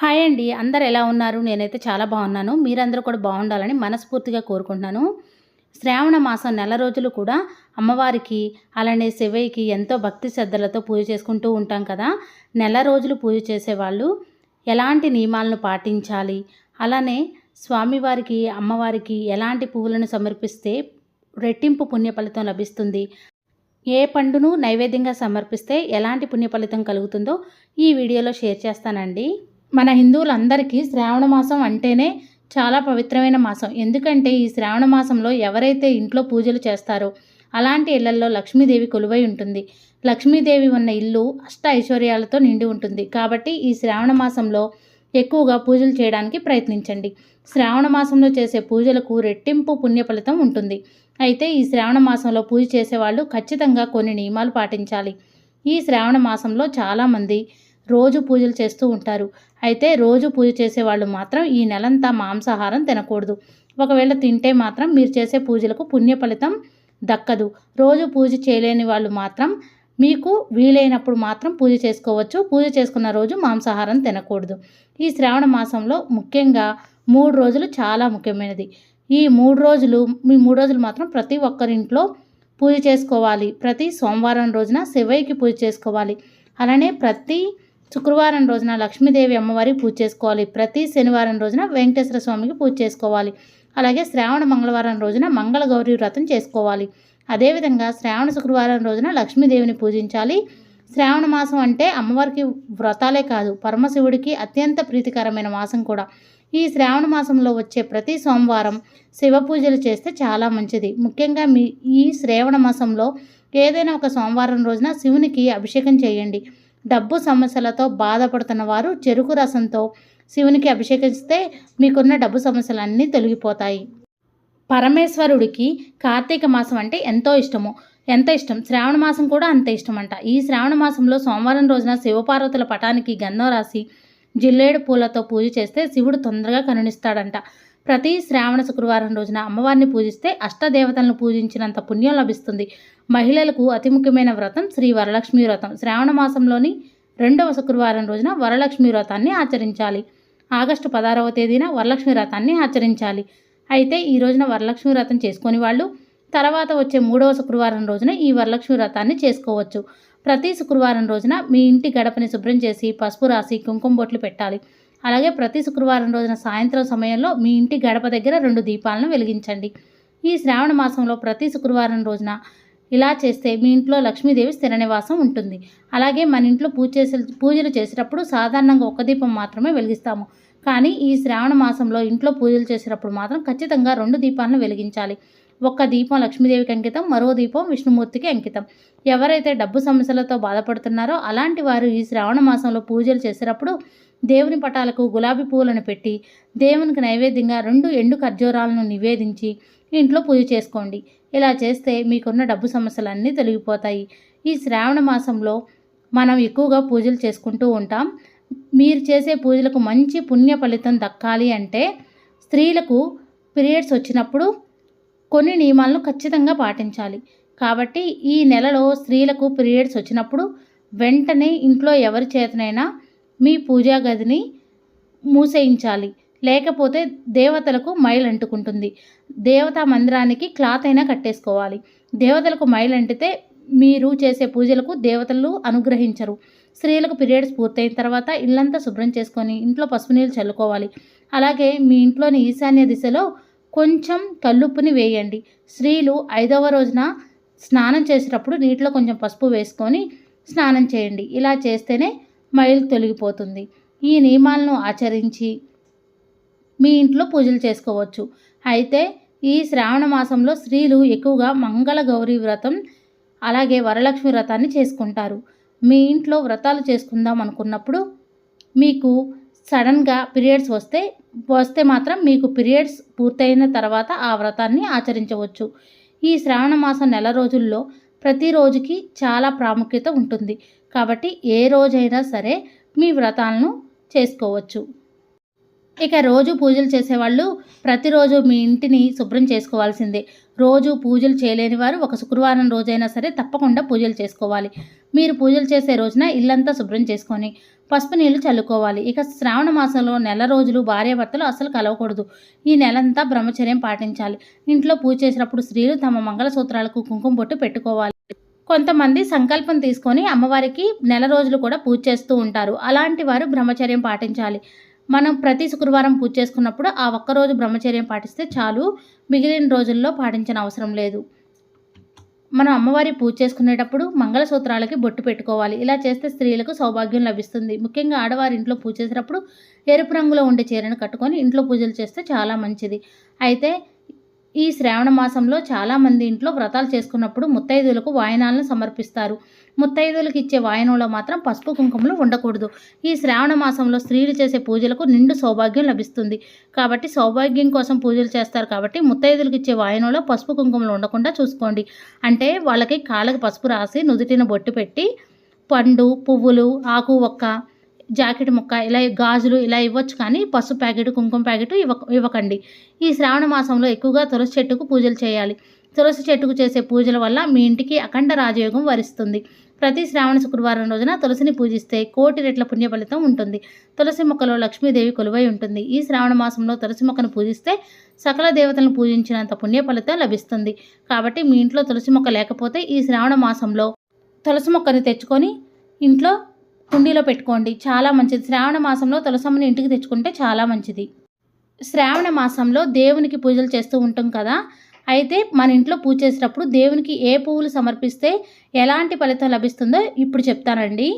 Hi అండి. అందరు ఎలా ఉన్నారు? నేనైతే చాలా బాగున్నాను. మీరందరూ కూడా బాగుండాలని మనస్ఫూర్తిగా కోరుకుంటున్నాను. శ్రావణ మాసం నెల రోజులు కూడా అమ్మవారికి అలానే శివయ్యకి ఎంతో భక్తి శ్రద్ధలతో పూజ చేసుకుంటూ ఉంటాం కదా. నెల రోజులు పూజ చేసేవాళ్ళు ఎలాంటి నియమాలను పాటించాలి? అలానే స్వామివారికి అమ్మవారికి ఎలాంటి పువ్వులను సమర్పిస్తే రెట్టింపు పుణ్య ఫలితం లభిస్తుంది? ఏ పండును నైవేద్యంగా సమర్పిస్తే ఎలాంటి పుణ్య ఫలితం కలుగుతుందో ఈ వీడియోలో షేర్ చేస్తానండి. మన హిందువులందరికీ శ్రావణ మాసం అంటేనే చాలా పవిత్రమైన మాసం. ఎందుకంటే ఈ శ్రావణ మాసంలో ఎవరైతే ఇంట్లో పూజలు చేస్తారో అలాంటి ఇళ్ళలో లక్ష్మీదేవి కొలువై ఉంటుంది. లక్ష్మీదేవి ఉన్న ఇల్లు అష్ట ఐశ్వర్యాలతో నిండి ఉంటుంది. కాబట్టి ఈ శ్రావణ మాసంలో ఎక్కువగా పూజలు చేయడానికి ప్రయత్నించండి. శ్రావణ మాసంలో చేసే పూజలకు రెట్టింపు పుణ్య ఫలితం ఉంటుంది. అయితే ఈ శ్రావణ మాసంలో పూజ చేసేవాళ్ళు ఖచ్చితంగా కొన్ని నియమాలు పాటించాలి. ఈ శ్రావణ మాసంలో చాలామంది రోజు పూజలు చేస్తూ ఉంటారు. అయితే రోజు పూజ చేసేవాళ్ళు మాత్రం ఈ నెలంతా మాంసాహారం తినకూడదు. ఒకవేళ తింటే మాత్రం మీరు చేసే పూజలకు పుణ్య ఫలితం దక్కదు. రోజు పూజ చేయలేని వాళ్ళు మాత్రం మీకు వీలైనప్పుడు మాత్రం పూజ చేసుకోవచ్చు. పూజ చేసుకున్న రోజు మాంసాహారం తినకూడదు. ఈ శ్రావణ మాసంలో ముఖ్యంగా మూడు రోజులు చాలా ముఖ్యమైనది. ఈ మూడు రోజులు మీ మూడు రోజులు మాత్రం ప్రతి ఒక్కరింట్లో పూజ చేసుకోవాలి. ప్రతి సోమవారం రోజున శివయ్యకి పూజ చేసుకోవాలి. అలానే ప్రతి శుక్రవారం రోజున లక్ష్మీదేవి అమ్మవారికి పూజ చేసుకోవాలి. ప్రతి శనివారం రోజున వెంకటేశ్వర స్వామికి పూజ చేసుకోవాలి. అలాగే శ్రావణ మంగళవారం రోజున మంగళగౌరి వ్రతం చేసుకోవాలి. అదేవిధంగా శ్రావణ శుక్రవారం రోజున లక్ష్మీదేవిని పూజించాలి. శ్రావణ మాసం అంటే అమ్మవారికి వ్రతాలే కాదు పరమశివుడికి అత్యంత ప్రీతికరమైన మాసం కూడా. ఈ శ్రావణ మాసంలో వచ్చే ప్రతి సోమవారం శివ పూజలు చేస్తే చాలా మంచిది. ముఖ్యంగా మీ ఈ శ్రావణ మాసంలో ఏదైనా ఒక సోమవారం రోజున శివునికి అభిషేకం చేయండి. డబ్బు సమస్యలతో బాధపడుతున్న వారు చెరుకు రసంతో శివునికి అభిషేకిస్తే మీకున్న డబ్బు సమస్యలన్నీ తొలగిపోతాయి. పరమేశ్వరుడికి కార్తీక మాసం అంటే ఎంతో ఇష్టము. ఎంత ఇష్టం? శ్రావణ మాసం కూడా అంత ఇష్టం అంట ఈ శ్రావణ మాసంలో సోమవారం రోజున శివపార్వతుల పటానికి గంధం రాసి జిల్లేడు పూలతో పూజ చేస్తే శివుడు తొందరగా కరుణిస్తాడంట ప్రతి శ్రావణ శుక్రవారం రోజున అమ్మవారిని పూజిస్తే అష్టదేవతలను పూజించినంత పుణ్యం లభిస్తుంది. మహిళలకు అతి ముఖ్యమైన వ్రతం శ్రీ వరలక్ష్మి వ్రతం. శ్రావణ మాసంలోని రెండవ శుక్రవారం రోజున వరలక్ష్మి వ్రతాన్ని ఆచరించాలి. ఆగస్టు పదహారవ తేదీన వరలక్ష్మి వ్రతాన్ని ఆచరించాలి. అయితే ఈ రోజున వరలక్ష్మి వ్రతం చేసుకొని వాళ్ళు తర్వాత వచ్చే మూడవ శుక్రవారం రోజున ఈ వరలక్ష్మి వ్రతాన్ని చేసుకోవచ్చు. ప్రతి శుక్రవారం రోజున మీ ఇంటి గడపని శుభ్రం చేసి పసుపు రాసి కుంకుమ బొట్లు పెట్టాలి. అలాగే ప్రతి శుక్రవారం రోజున సాయంత్రం సమయంలో మీ ఇంటి గడప దగ్గర రెండు దీపాలను వెలిగించండి. ఈ శ్రావణ మాసంలో ప్రతి శుక్రవారం రోజున ఇలా చేస్తే మీ ఇంట్లో లక్ష్మీదేవి స్థిర నివాసం ఉంటుంది. అలాగే మన ఇంట్లో పూజ చేసే పూజలు చేసేటప్పుడు సాధారణంగా ఒక దీపం మాత్రమే వెలిగిస్తాము. కానీ ఈ శ్రావణ మాసంలో ఇంట్లో పూజలు చేసేటప్పుడు మాత్రం ఖచ్చితంగా రెండు దీపాలను వెలిగించాలి. ఒక్క దీపం లక్ష్మీదేవికి అంకితం మరో దీపం విష్ణుమూర్తికి అంకితం. ఎవరైతే డబ్బు సమస్యలతో బాధపడుతున్నారో అలాంటి వారు ఈ శ్రావణ మాసంలో పూజలు చేసేటప్పుడు దేవుని పటాలకు గులాబీ పువ్వులను పెట్టి దేవునికి నైవేద్యంగా రెండు ఎండు ఖర్జూరాలను నివేదించి ఇంట్లో పూజ చేసుకోండి. ఇలా చేస్తే మీకున్న డబ్బు సమస్యలన్నీ తొలగిపోతాయి. ఈ శ్రావణ మాసంలో మనం ఎక్కువగా పూజలు చేసుకుంటూ ఉంటాం. మీరు చేసే పూజలకు మంచి పుణ్య ఫలితం దక్కాలి అంటే స్త్రీలకు పీరియడ్స్ వచ్చినప్పుడు కొన్ని నియమాలను ఖచ్చితంగా పాటించాలి. కాబట్టి ఈ నెలలో స్త్రీలకు పీరియడ్స్ వచ్చినప్పుడు వెంటనే ఇంట్లో ఎవరి చేతనైనా మీ పూజా గదిని మూసేయించాలి. లేకపోతే దేవతలకు మైల్ అంటుకుంటుంది. దేవతా మందిరానికి క్లాత్ అయినా కట్టేసుకోవాలి. దేవతలకు మైల్ అంటితే మీరు చేసే పూజలకు దేవతలు అనుగ్రహించరు. స్త్రీలకు పీరియడ్స్ పూర్తయిన తర్వాత ఇల్లంతా శుభ్రం చేసుకొని ఇంట్లో పసుపు నీళ్ళు చల్లుకోవాలి. అలాగే మీ ఇంట్లోని ఈశాన్య దిశలో కొంచెం కల్లుప్పుని వేయండి. స్త్రీలు ఐదవ రోజున స్నానం చేసేటప్పుడు నీటిలో కొంచెం పసుపు వేసుకొని స్నానం చేయండి. ఇలా చేస్తేనే మైలు తొలగిపోతుంది. ఈ నియమాలను ఆచరించి మీ ఇంట్లో పూజలు చేసుకోవచ్చు. అయితే ఈ శ్రావణ మాసంలో స్త్రీలు ఎక్కువగా మంగళ గౌరీ వ్రతం అలాగే వరలక్ష్మి వ్రతాన్ని చేసుకుంటారు. మీ ఇంట్లో వ్రతాలు చేసుకుందాం అనుకున్నప్పుడు మీకు సడన్గా పీరియడ్స్ వస్తే వస్తే మాత్రం మీకు పీరియడ్స్ పూర్తయిన తర్వాత ఆ వ్రతాన్ని ఆచరించవచ్చు. ఈ శ్రావణ మాసం నెల రోజుల్లో ప్రతి రోజుకి చాలా ప్రాముఖ్యత ఉంటుంది. కాబట్టి ఏ రోజైనా సరే మీ వ్రతాలను చేసుకోవచ్చు. ఇక రోజు పూజలు చేసేవాళ్ళు ప్రతిరోజు మీ ఇంటిని శుభ్రం చేసుకోవాల్సిందే. రోజు పూజలు చేయలేని వారు ఒక శుక్రవారం రోజైనా సరే తప్పకుండా పూజలు చేసుకోవాలి. మీరు పూజలు చేసే రోజున ఇల్లంతా శుభ్రం చేసుకొని పసుపు నీళ్ళు చల్లుకోవాలి. ఇక శ్రావణ మాసంలో నెల రోజులు భార్యాభర్తలు అసలు కలవకూడదు. ఈ నెలంతా బ్రహ్మచర్యం పాటించాలి. ఇంట్లో పూజ చేసినప్పుడు స్త్రీలు తమ మంగళసూత్రాలకు కుంకుమ బొట్టు పెట్టుకోవాలి. కొంతమంది సంకల్పం తీసుకొని అమ్మవారికి నెల రోజులు కూడా పూజ చేస్తూ ఉంటారు. అలాంటి వారు బ్రహ్మచర్యం పాటించాలి. మనం ప్రతి శుక్రవారం పూజ చేసుకున్నప్పుడు ఆ ఒక్కరోజు బ్రహ్మచర్యం పాటిస్తే చాలు. మిగిలిన రోజుల్లో పాటించిన అవసరం లేదు. మనం అమ్మవారి పూజ చేసుకునేటప్పుడు మంగళసూత్రాలకి బొట్టు పెట్టుకోవాలి. ఇలా చేస్తే స్త్రీలకు సౌభాగ్యం లభిస్తుంది. ముఖ్యంగా ఆడవారి ఇంట్లో పూజ చేసేటప్పుడు ఎరుపు రంగులో ఉండే చీరను కట్టుకొని ఇంట్లో పూజలు చేస్తే చాలా మంచిది. అయితే ఈ శ్రావణ మాసంలో చాలామంది ఇంట్లో వ్రతాలు చేసుకున్నప్పుడు ముత్తైదులకు వాయనాలను సమర్పిస్తారు. ముత్తైదులకు ఇచ్చే వాయనంలో మాత్రం పసుపు కుంకుమలు ఉండకూడదు. ఈ శ్రావణ మాసంలో స్త్రీలు చేసే పూజలకు నిండు సౌభాగ్యం లభిస్తుంది. కాబట్టి సౌభాగ్యం కోసం పూజలు చేస్తారు కాబట్టి ముత్తైదులకు ఇచ్చే వాయనంలో పసుపు కుంకుమలు ఉండకుండా చూసుకోండి. అంటే వాళ్ళకి కాళ్ళకి పసుపు రాసి నుదుటిన బొట్టు పెట్టి పండు పువ్వులు ఆకు ఒక్క జాకెట్ ముక్క ఇలా గాజులు ఇలా ఇవ్వచ్చు కానీ పసుపు ప్యాకెట్ కుంకుమ ప్యాకెట్ ఇవ్వ ఇవ్వకండి. ఈ శ్రావణ మాసంలో ఎక్కువగా తులసి చెట్టుకు పూజలు చేయాలి. తులసి చెట్టుకు చేసే పూజల వల్ల మీ ఇంటికి అఖండ రాజయోగం వరిస్తుంది. ప్రతి శ్రావణ శుక్రవారం రోజున తులసిని పూజిస్తే కోటి రెట్ల పుణ్య ఫలితం ఉంటుంది. తులసి మొక్కలో లక్ష్మీదేవి కొలువై ఉంటుంది. ఈ శ్రావణ మాసంలో తులసి మొక్కను పూజిస్తే సకల దేవతలను పూజించినంత పుణ్య ఫలితం లభిస్తుంది. కాబట్టి మీ ఇంట్లో తులసి మొక్క లేకపోతే ఈ శ్రావణ మాసంలో తులసి మొక్కని తెచ్చుకొని ఇంట్లో కుండీలో పెట్టుకోండి. చాలా మంచిది. శ్రావణ మాసంలో తులసమ్మని ఇంటికి తెచ్చుకుంటే చాలా మంచిది. శ్రావణ మాసంలో దేవునికి పూజలు చేస్తూ ఉంటాం కదా. అయితే మన ఇంట్లో పూజ చేసేటప్పుడు దేవునికి ఏ పువ్వులు సమర్పిస్తే ఎలాంటి ఫలితం లభిస్తుందో ఇప్పుడు చెప్తానండి.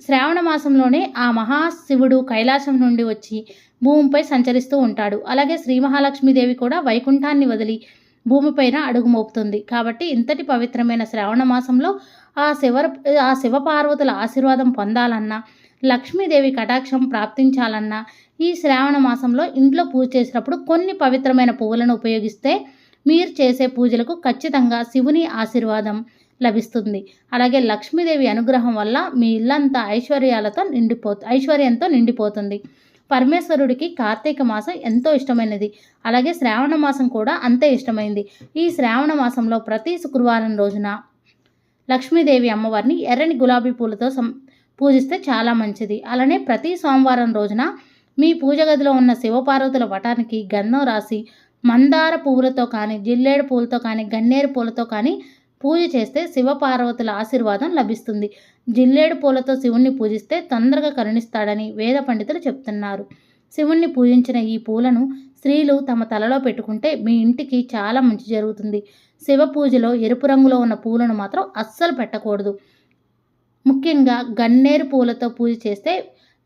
శ్రావణ మాసంలోనే ఆ మహాశివుడు కైలాసం నుండి వచ్చి భూమిపై సంచరిస్తూ ఉంటాడు. అలాగే శ్రీ మహాలక్ష్మీదేవి కూడా వైకుంఠాన్ని వదిలి భూమిపైన అడుగు మోపుతుంది. కాబట్టి ఇంతటి పవిత్రమైన శ్రావణ మాసంలో ఆ శివ ఆ శివపార్వతుల ఆశీర్వాదం పొందాలన్నా లక్ష్మీదేవి కటాక్షం ప్రాప్తించాలన్నా ఈ శ్రావణ మాసంలో ఇంట్లో పూజ చేసినప్పుడు కొన్ని పవిత్రమైన పువ్వులను ఉపయోగిస్తే మీరు చేసే పూజలకు ఖచ్చితంగా శివుని ఆశీర్వాదం లభిస్తుంది. అలాగే లక్ష్మీదేవి అనుగ్రహం వల్ల మీ ఇల్లంతా ఐశ్వర్యాలతో నిండిపో ఐశ్వర్యంతో నిండిపోతుంది. పరమేశ్వరుడికి కార్తీక మాసం ఎంతో ఇష్టమైనది. అలాగే శ్రావణ మాసం కూడా అంతే ఇష్టమైంది. ఈ శ్రావణ మాసంలో ప్రతి శుక్రవారం రోజున లక్ష్మీదేవి అమ్మవారిని ఎర్రని గులాబీ పూలతో సం పూజిస్తే చాలా మంచిది. అలానే ప్రతి సోమవారం రోజున మీ పూజ గదిలో ఉన్న శివపార్వతుల వటానికి గంధం రాసి మందార పువ్వులతో కానీ జిల్లేడు పూలతో కానీ గన్నేరు పూలతో కానీ పూజ చేస్తే శివపార్వతుల ఆశీర్వాదం లభిస్తుంది. జిల్లేడు పూలతో శివుణ్ణి పూజిస్తే తొందరగా కరుణిస్తాడని వేద పండితులు చెప్తున్నారు. శివుణ్ణి పూజించిన ఈ పూలను స్త్రీలు తమ తలలో పెట్టుకుంటే మీ ఇంటికి చాలా మంచి జరుగుతుంది. శివ పూజలో ఎరుపు రంగులో ఉన్న పూలను మాత్రం అస్సలు పెట్టకూడదు. ముఖ్యంగా గన్నేరు పూలతో పూజ చేస్తే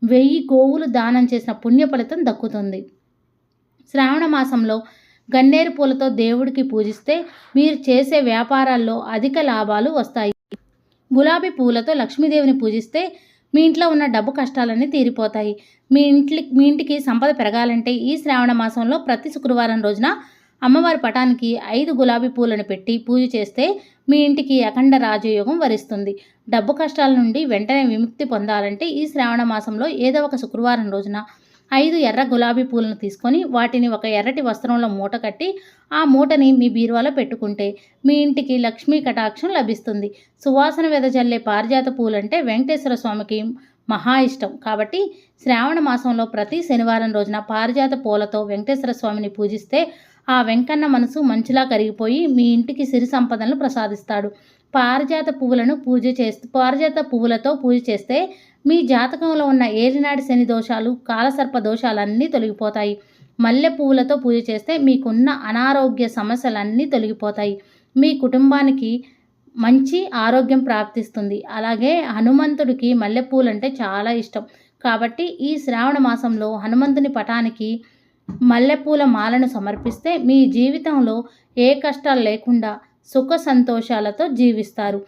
వెయ్యి గోవులు దానం చేసిన పుణ్య ఫలితం దక్కుతుంది. శ్రావణ మాసంలో గన్నేరు పూలతో దేవుడికి పూజిస్తే మీరు చేసే వ్యాపారాల్లో అధిక లాభాలు వస్తాయి. గులాబీ పూలతో లక్ష్మీదేవిని పూజిస్తే మీ ఇంట్లో ఉన్న డబ్బు కష్టాలన్నీ తీరిపోతాయి. మీ ఇంటి మీ ఇంటికి సంపద పెరగాలంటే ఈ శ్రావణ మాసంలో ప్రతి శుక్రవారం రోజున అమ్మవారి పటానికి ఐదు గులాబీ పూలను పెట్టి పూజ చేస్తే మీ ఇంటికి అఖండ రాజయోగం వరిస్తుంది. డబ్బు కష్టాల నుండి వెంటనే విముక్తి పొందాలంటే ఈ శ్రావణ మాసంలో ఏదో ఒక శుక్రవారం రోజున ఐదు ఎర్ర గులాబీ పూలను తీసుకొని వాటిని ఒక ఎర్రటి వస్త్రంలో మూట కట్టి ఆ మూటని మీ బీరువాలో పెట్టుకుంటే మీ ఇంటికి లక్ష్మీ కటాక్షం లభిస్తుంది. సువాసన వెదజల్లే పారిజాత పూలంటే వెంకటేశ్వర స్వామికి మహా ఇష్టం. కాబట్టి శ్రావణ మాసంలో ప్రతి శనివారం రోజున పారిజాత పూలతో వెంకటేశ్వర స్వామిని పూజిస్తే ఆ వెంకన్న మనసు మంచులా కరిగిపోయి మీ ఇంటికి సిరి సంపదలను ప్రసాదిస్తాడు. పారిజాత పువ్వులను పూజ చేస్తే పారిజాత పువ్వులతో పూజ చేస్తే మీ జాతకంలో ఉన్న ఏలినాడి శని దోషాలు కాలసర్ప దోషాలన్నీ తొలగిపోతాయి. మల్లె పువ్వులతో పూజ చేస్తే మీకున్న అనారోగ్య సమస్యలన్నీ తొలగిపోతాయి. మీ కుటుంబానికి మంచి ఆరోగ్యం ప్రాప్తిస్తుంది. అలాగే హనుమంతుడికి మల్లెపూలు అంటే చాలా ఇష్టం. కాబట్టి ఈ శ్రావణ మాసంలో హనుమంతుని పటానికి మల్లెపూల మాలను సమర్పిస్తే మీ జీవితంలో ఏ కష్టాలు లేకుండా సుఖ సంతోషాలతో జీవిస్తారు.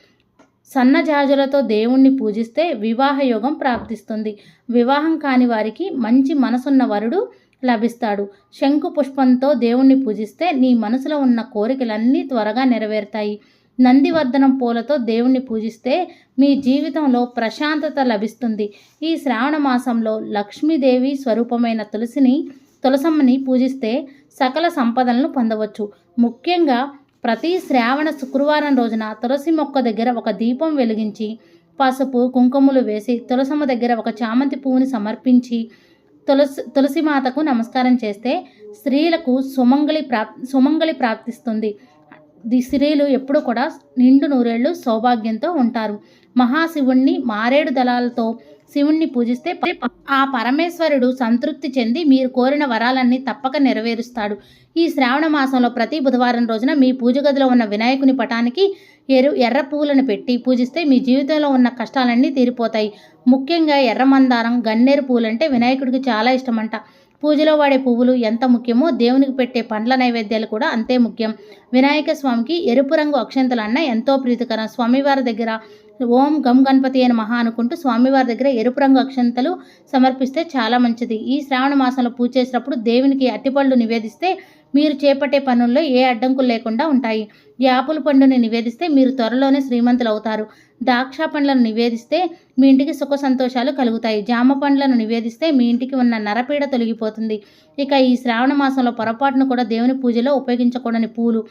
సన్నజాజులతో దేవుణ్ణి పూజిస్తే వివాహ యోగం ప్రాప్తిస్తుంది. వివాహం కాని వారికి మంచి మనసున్న వరుడు లభిస్తాడు. శంకు పుష్పంతో దేవుణ్ణి పూజిస్తే నీ మనసులో ఉన్న కోరికలన్నీ త్వరగా నెరవేరుతాయి. నందివర్ధనం పూలతో దేవుణ్ణి పూజిస్తే మీ జీవితంలో ప్రశాంతత లభిస్తుంది. ఈ శ్రావణ మాసంలో లక్ష్మీదేవి స్వరూపమైన తులసిని తులసమ్మని పూజిస్తే సకల సంపదలను పొందవచ్చు. ముఖ్యంగా ప్రతి శ్రావణ శుక్రవారం రోజున తులసి మొక్క దగ్గర ఒక దీపం వెలిగించి పసుపు కుంకుమలు వేసి తులసమ్మ దగ్గర ఒక చామంతి పువ్వుని సమర్పించి తులసి తులసి మాతకు నమస్కారం చేస్తే స్త్రీలకు సుమంగళి ప్రాప్ సుమంగళి ప్రాప్తిస్తుంది. ది స్త్రీలు ఎప్పుడు కూడా నిండు నూరేళ్ళు సౌభాగ్యంతో ఉంటారు. మహాశివుణ్ణి మారేడు దళాలతో శివుణ్ణి పూజిస్తే ఆ పరమేశ్వరుడు సంతృప్తి చెంది మీరు కోరిన వరాలన్నీ తప్పక నెరవేరుస్తాడు. ఈ శ్రావణ మాసంలో ప్రతి బుధవారం రోజున మీ పూజ గదిలో ఉన్న వినాయకుని పటానికి ఎరు ఎర్ర పువ్వులను పెట్టి పూజిస్తే మీ జీవితంలో ఉన్న కష్టాలన్నీ తీరిపోతాయి. ముఖ్యంగా ఎర్ర మందారం గన్నేరు పువ్వులంటే వినాయకుడికి చాలా ఇష్టమంట. పూజలో వాడే పువ్వులు ఎంత ముఖ్యమో దేవునికి పెట్టే పండ్ల నైవేద్యాలు కూడా అంతే ముఖ్యం. వినాయక స్వామికి ఎరుపు రంగు అక్షంతలు అన్న ఎంతో ప్రీతికరం. స్వామివారి దగ్గర ఓం గం గణపతి అని మహా అనుకుంటూ స్వామివారి దగ్గర ఎరుపు రంగు అక్షంతలు సమర్పిస్తే చాలా మంచిది. ఈ శ్రావణ మాసంలో పూజ చేసినప్పుడు దేవునికి అట్టిపళ్ళు నివేదిస్తే మీరు చేపట్టే పనుల్లో ఏ అడ్డంకులు లేకుండా ఉంటాయి. యాపుల పండుని నివేదిస్తే మీరు త్వరలోనే శ్రీమంతులు అవుతారు. ద్రాక్ష పండ్లను నివేదిస్తే మీ ఇంటికి సుఖ సంతోషాలు కలుగుతాయి. జామ పండ్లను నివేదిస్తే మీ ఇంటికి ఉన్న నరపీడ తొలగిపోతుంది. ఇక ఈ శ్రావణ మాసంలో పొరపాటును కూడా దేవుని పూజలో ఉపయోగించకూడని పూలు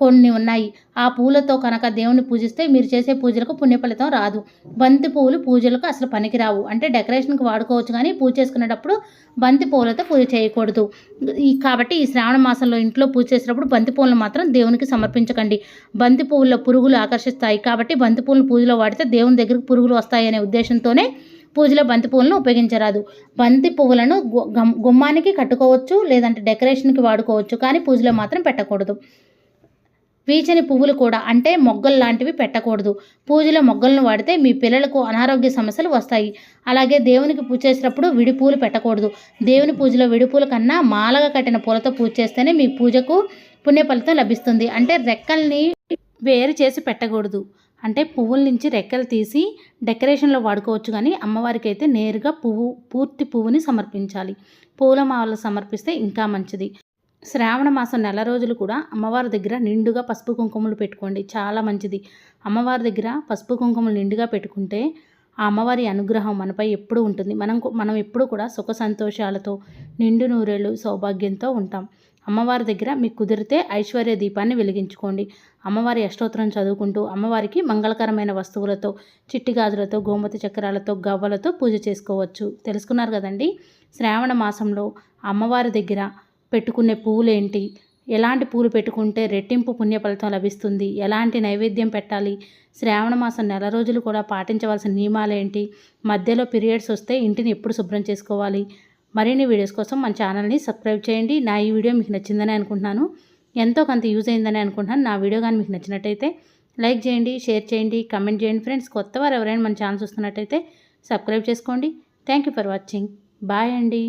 కొన్ని ఉన్నాయి. ఆ పూలతో కనుక దేవుని పూజిస్తే మీరు చేసే పూజలకు పుణ్యఫలితం రాదు. బంతి పువ్వులు పూజలకు అసలు పనికిరావు. అంటే డెకరేషన్కి వాడుకోవచ్చు కానీ పూజ చేసుకునేటప్పుడు బంతి పువ్వులతో పూజ చేయకూడదు. ఈ కాబట్టి ఈ శ్రావణ మాసంలో ఇంట్లో పూజ చేసేటప్పుడు బంతి పువ్వులను మాత్రం దేవునికి సమర్పించకండి. బంతి పువ్వుల్లో పురుగులు ఆకర్షిస్తాయి కాబట్టి బంతి పువ్వులను పూజలో వాడితే దేవుని దగ్గరకు పురుగులు వస్తాయనే ఉద్దేశంతోనే పూజలో బంతి పువ్వులను ఉపయోగించరాదు. బంతి పువ్వులను గుమ్మానికి కట్టుకోవచ్చు లేదంటే డెకరేషన్కి వాడుకోవచ్చు కానీ పూజలో మాత్రం పెట్టకూడదు. వీచని పువ్వులు కూడా అంటే మొగ్గలు లాంటివి పెట్టకూడదు. పూజలో మొగ్గలను వాడితే మీ పిల్లలకు అనారోగ్య సమస్యలు వస్తాయి. అలాగే దేవునికి పూజ చేసినప్పుడు విడి పూలు పెట్టకూడదు. దేవుని పూజలో విడి పూల కన్నా మాలగా కట్టిన పూలతో పూజ చేస్తేనే మీ పూజకు పుణ్య ఫలితం లభిస్తుంది. అంటే రెక్కల్ని వేరు చేసి పెట్టకూడదు. అంటే పువ్వుల నుంచి రెక్కలు తీసి డెకరేషన్లో వాడుకోవచ్చు కానీ అమ్మవారికి అయితే నేరుగా పువ్వు పూర్తి పువ్వుని సమర్పించాలి. పూల మాలలు సమర్పిస్తే ఇంకా మంచిది. శ్రావణ మాసం నెల రోజులు కూడా అమ్మవారి దగ్గర నిండుగా పసుపు కుంకుమలు పెట్టుకోండి. చాలా మంచిది. అమ్మవారి దగ్గర పసుపు కుంకుమలు నిండుగా పెట్టుకుంటే ఆ అమ్మవారి అనుగ్రహం మనపై ఎప్పుడూ ఉంటుంది. మనం మనం ఎప్పుడూ కూడా సుఖ సంతోషాలతో నిండు నూరేళ్ళు సౌభాగ్యంతో ఉంటాం. అమ్మవారి దగ్గర మీకు కుదిరితే ఐశ్వర్య దీపాన్ని వెలిగించుకోండి. అమ్మవారి అష్టోత్తరం చదువుకుంటూ అమ్మవారికి మంగళకరమైన వస్తువులతో చిట్టి గాజులతో గోమతి చక్రాలతో గవ్వలతో పూజ చేసుకోవచ్చు. తెలుసుకున్నారు కదండి? శ్రావణ మాసంలో అమ్మవారి దగ్గర పెట్టుకునే పువ్వులేంటి ఎలాంటి పూలు పెట్టుకుంటే రెట్టింపు పుణ్య ఫలితం లభిస్తుంది? ఎలాంటి నైవేద్యం పెట్టాలి? శ్రావణ మాసం నెల రోజులు కూడా పాటించవలసిన నియమాలేంటి? మధ్యలో పీరియడ్స్ వస్తే ఇంటిని ఎప్పుడు శుభ్రం చేసుకోవాలి? మరిన్ని వీడియోస్ కోసం మన ఛానల్ని సబ్స్క్రైబ్ చేయండి. నా ఈ వీడియో మీకు నచ్చిందని అనుకుంటున్నాను. ఎంతో కొంత యూజ్ అయిందని అనుకుంటున్నాను. నా వీడియో కానీ మీకు నచ్చినట్టయితే లైక్ చేయండి షేర్ చేయండి కమెంట్ చేయండి ఫ్రెండ్స్. కొత్త వారు ఎవరైనా మన ఛానల్ చూస్తున్నట్టయితే సబ్స్క్రైబ్ చేసుకోండి. Thank you for watching. Bye అండి.